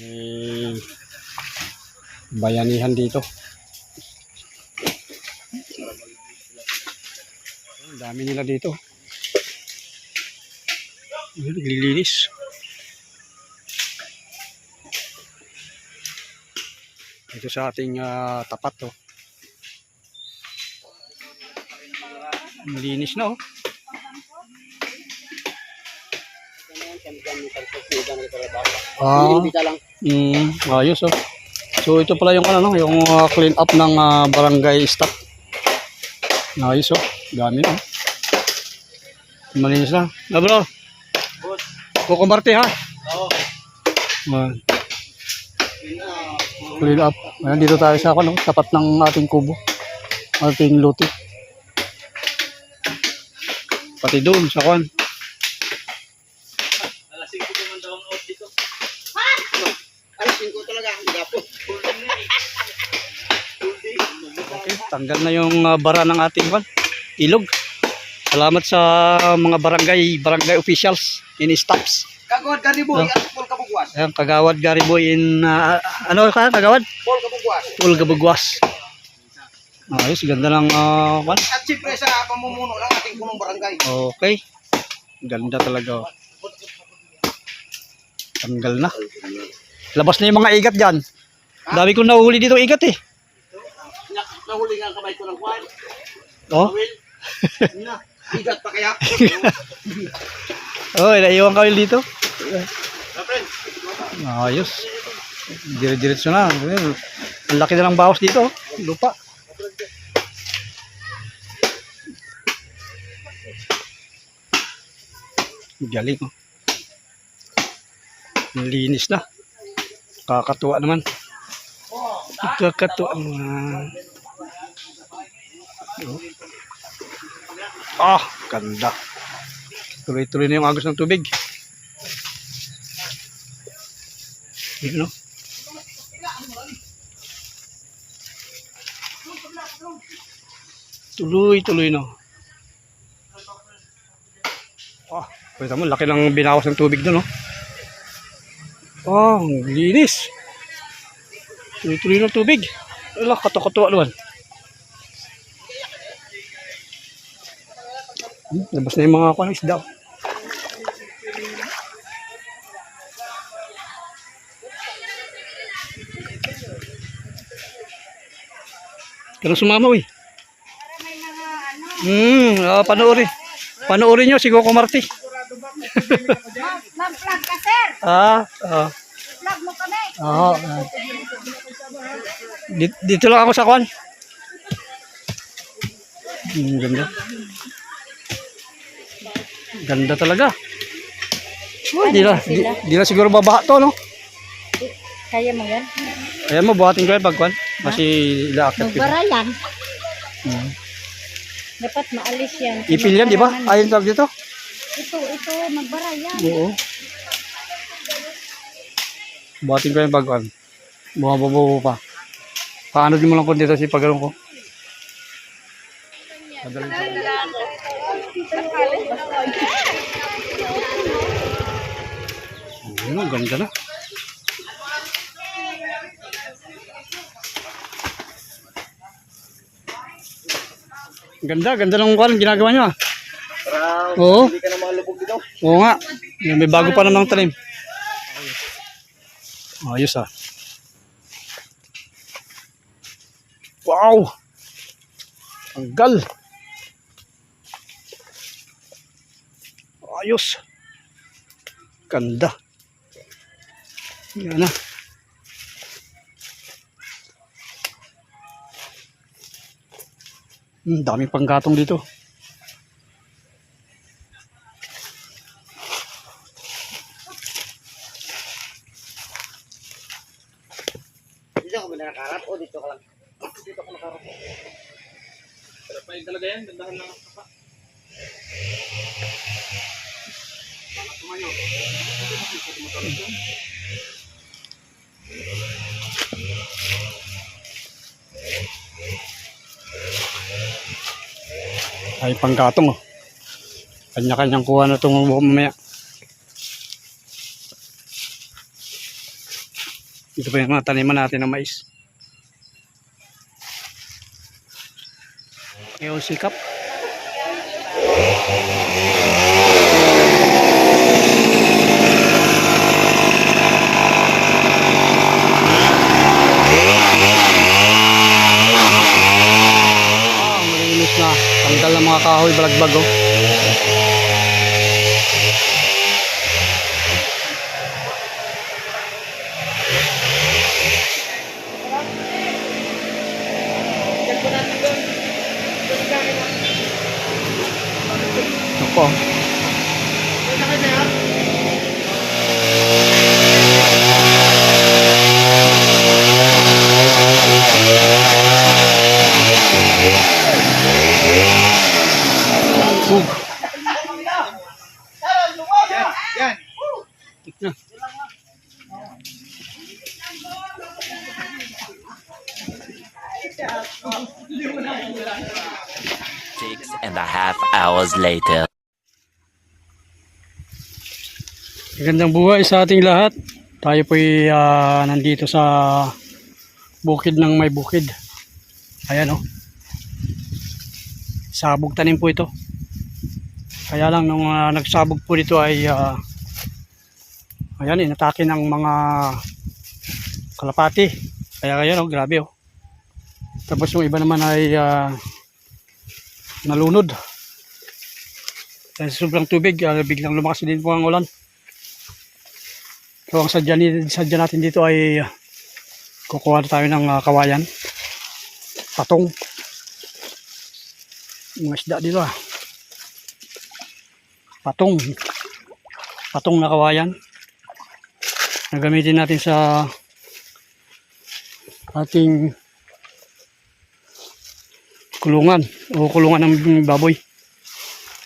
Eh, bayanihan dito. Ang dami nila dito. Naglilinis. Ito sa ating ah, tapat to. Linis na oh. Ah, mm, ayos oh. So ito pala yung ano, no, yung ah, clean up ng ah, barangay staff. Ayos oh, dami oh. Malinis na. Na bro. Kukumbarte ha. Oo. Man. Clean up. Ayan, dito tayo sa ano, tapat ng ating kubo. Ating luti. Pati doon sa kwan. Tanggal na yung ah, bara ng ating kwan. Ilog. Salamat sa mga barangay, barangay officials in staffs. Kagawad ka ni boy, Oh. at full kabugwas. Ayan, kagawad Gariboy in, ah, ano ka, kagawad? Full kabugwas. Full Gabugwas. Ayos, ganda ng uh, kwan. At siyempre sa pamumuno ng ating punong barangay. Okay. Ganda talaga. oh. Tanggal na. Labas na yung mga igat dyan. Dami kong nahuhuli dito igat eh. Na, nahuli nga ang kamay ko ng kwan. Oh. Will. Na, pa kaya. Oh, naiwan kami dito. Ayos. Dire-diretso na. Ang laki na ng bawas dito. oh. Lupa. Galing. Oh. Linis na. Kakatuwa naman. Kakatuwa naman. Oh. Ah, ganda. Tuloy-tuloy na yung agos ng tubig. Yun, no? Tuloy-tuloy na. Ah, kita mo, laki ng binawas ng tubig doon, no? Ang linis. Tuloy-tuloy ng tubig. Wala, kato-kato naman. Labas na yung mga kuwan, isda. Kaya sumama, uy. Hmm, ah, panoorin. Panoorin nyo si Coco Marti. Mag-vlog ka, sir. Ah, ah. Vlog mo kami. Oo. ah. Dito, dito lang ako sa kwan. Hmm, ganda. Ganda talaga. Oh, di na, di, di na siguro babaha to, no? Kaya mo yan? Ayan mo, buhatin ko yung pagkwan. Kasi ilaakit ko. Magbara yan. Hmm. Dapat maalis yan. Ipil yan, di ba? Ayun tawag dito? Ito, ito, magbara yan. Oo. Buhatin ko yung pagkwan. Buha-buha pa. Paano din mo lang ko dito si paggalong ko? Madaling sa Ano, ganda na. Ganda, ganda ng kwan, ginagawa nyo ah. Para Oo, hindi ka na mga lubog dito. oo nga. May bago pa namang talim. Ayos ah. Wow! Tanggal. Ayos. Ganda. Yan na. Hmm, dami pang gatong dito. Dito ka ba na nakarap o dito ka lang? Dito ka nakarap. Sarap pa yun talaga yan. Dandahan lang ang kapa. Ay, panggatong oh. Kanya-kanyang kuha na itong mamaya. Ito pa yung mga taniman natin ng mais. Yung sikap. Ah, malinis na. Tanggal ng mga kahoy later. Magandang buhay sa ating lahat. Tayo po'y ah, nandito sa bukid ng may bukid. Ayan o. Sabog tanim po ito. Kaya lang nung ah, nagsabog po dito ay ah, ayan inatake ng mga kalapati. Kaya kaya o, grabe o. Tapos yung iba naman ay ah, nalunod. Dahil sobrang tubig, ah, biglang lumakas din po ang ulan. So ang sadya, sadya natin dito ay uh, kukuha tayo ng uh, kawayan. Patong. Mga isda dito ah. Patong. Patong na kawayan. Na gamitin natin sa ating kulungan o kulungan ng baboy.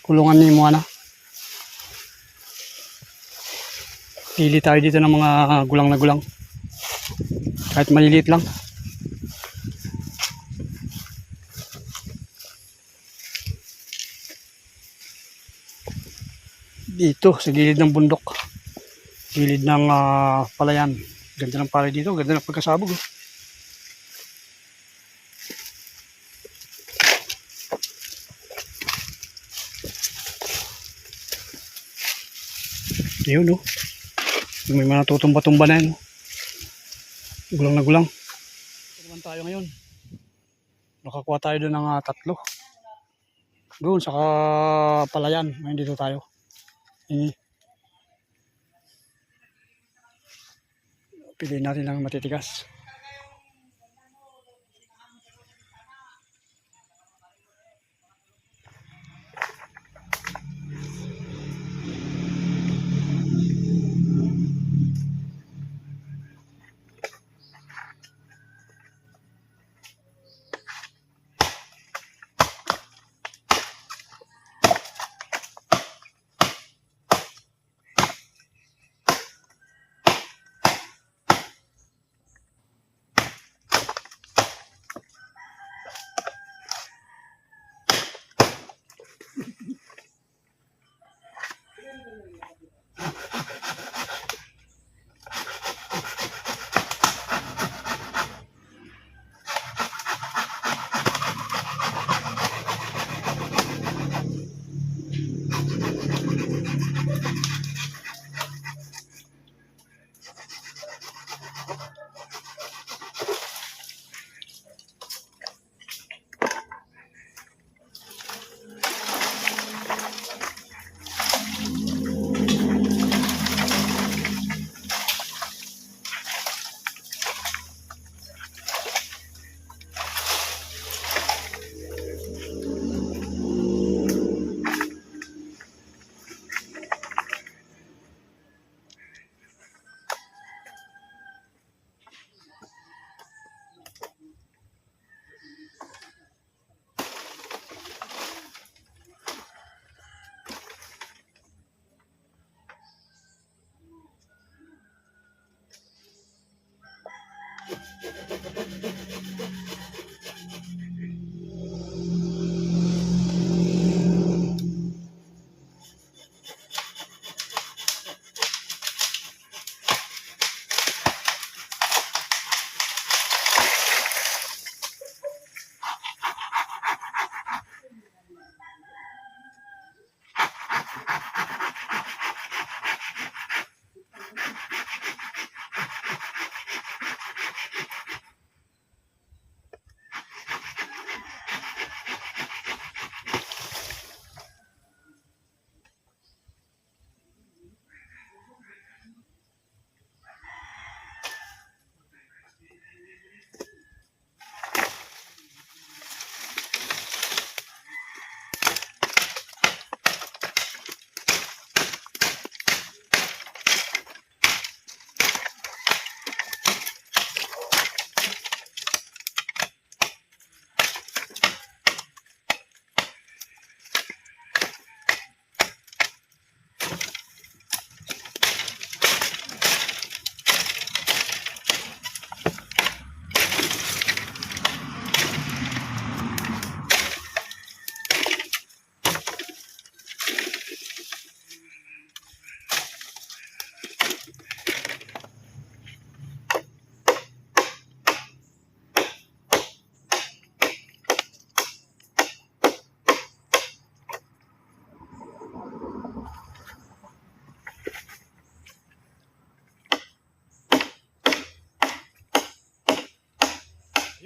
Kulungan ni Moana. Pili tayo dito ng mga gulang na gulang. Kahit maliliit lang. Dito, sa gilid ng bundok. Gilid ng ah, palayan. Ganda ng palay dito. Ganda ng pagkasabog. oh. Yun, oh. May mga tutumba-tumba na yan. Gulang na gulang. Ito naman tayo ngayon. Nakakuha tayo doon ng ah, tatlo. Doon sa palayan. Ngayon dito tayo. Ini. Piliin natin lang matitigas.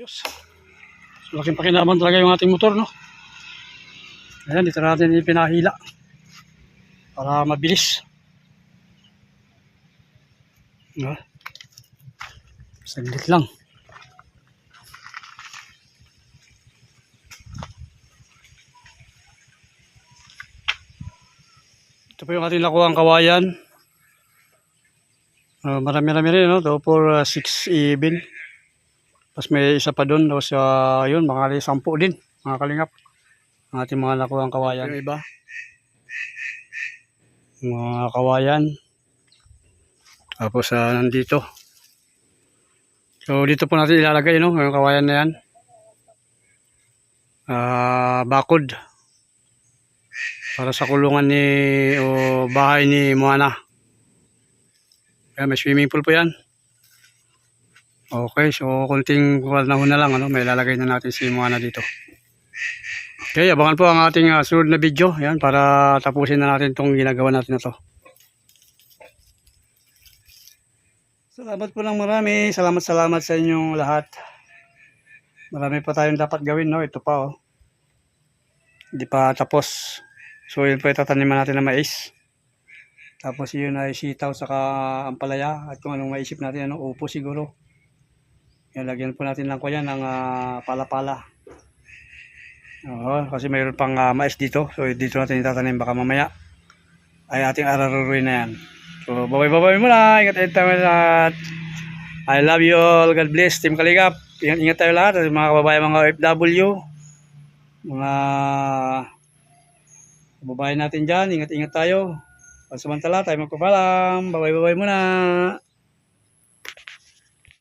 Ayos. So, laking pakinaman talaga yung ating motor, no? Ayan, dito natin ipinahila. Para mabilis. No? Saglit lang. Ito po yung ating nakuha ang kawayan. Uh, marami-rami rin, no? Ito for 6 even. Tapos may isa pa doon. Tapos uh, yun, mga sampu din. Mga kalingap. Ang ating mga nakuha ang kawayan. Yung iba. Mga kawayan. Tapos uh, nandito. So dito po natin ilalagay, no? Yung kawayan na yan. Ah, bakod para sa kulungan ni o bahay ni Moana. Kaya may swimming pool po yan. Okay, so kunting panahon na lang, ano, may lalagay na natin si Moana dito. Okay, abangan po ang ating uh, sunod na video. Yan, para tapusin na natin itong ginagawa natin na to. Salamat po lang marami. Salamat, salamat sa inyong lahat. Marami pa tayong dapat gawin, no? Ito pa, oh. Hindi pa tapos. So yun po itataniman natin ng mais. Tapos yun ay sitaw saka ampalaya at kung anong maisip natin, ano, upo siguro. Yan, lagyan po natin lang ko yan ng ah, pala-pala. Oo, kasi mayroon pang ah, mais dito. So dito natin itatanim baka mamaya ay ating araruruin na yan. So babay-babay muna. Ingat tayo lahat. I love you all. God bless. Team Kaligap. Ingat, ingat tayo lahat. At mga kababayan mga OFW. Mga kababayan natin dyan. Ingat-ingat tayo. Pansamantala tayo magpapalam. Babay-babay muna.